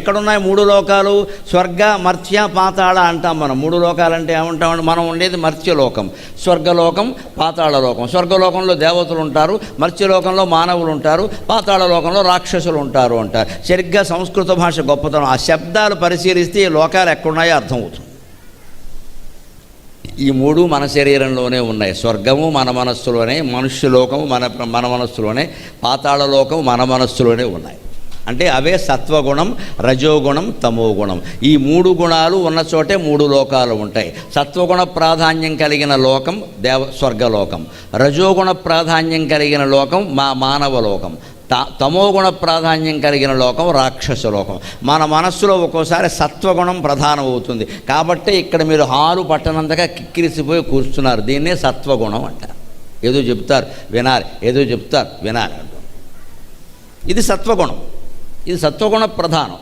ఎక్కడున్నాయి మూడు లోకాలు? స్వర్గ మర్త్య పాతాళ అంటాం మనం. మూడు లోకాలంటే ఏమంటామంటే మనం ఉండేది మర్త్యలోకం. స్వర్గలోకం పాతాళలోకం. స్వర్గలోకంలో దేవతలు ఉంటారు మర్త్యలోకంలో మానవులు ఉంటారు పాతాళ లోకంలో రాక్షసులు ఉంటారు అంటారు. సరిగ్గా సంస్కృత భాష గొప్పతనం. ఆ శబ్దాలు పరిశీలిస్తే ఈ లోకాలు ఎక్కడున్నాయో అర్థమవుతుంది. ఈ మూడు మన శరీరంలోనే ఉన్నాయి. స్వర్గము మన మనస్సులోనే మనుష్యలోకము మన మన మనస్సులోనే పాతాళలోకము మన మనస్సులోనే ఉన్నాయి. అంటే అవే సత్వగుణం రజోగుణం తమోగుణం. ఈ మూడు గుణాలు ఉన్న చోటే మూడు లోకాలు ఉంటాయి. సత్వగుణ ప్రాధాన్యం కలిగిన లోకం దేవ స్వర్గలోకం. రజోగుణ ప్రాధాన్యం కలిగిన లోకం మా మానవ లోకం. త తమోగుణ ప్రాధాన్యం కలిగిన లోకం రాక్షస లోకం. మన మనస్సులో ఒక్కోసారి సత్వగుణం ప్రధానం అవుతుంది కాబట్టి ఇక్కడ మీరు హాలు పట్టనంతగా కిక్కిరిసిపోయి కూర్చున్నారు. దీన్నే సత్వగుణం అంటారు. ఏదో చెప్తారు వినాలి. ఏదో చెప్తారు వినాలి. అంటారు ఇది సత్వగుణం. ఇది సత్వగుణ ప్రధానం.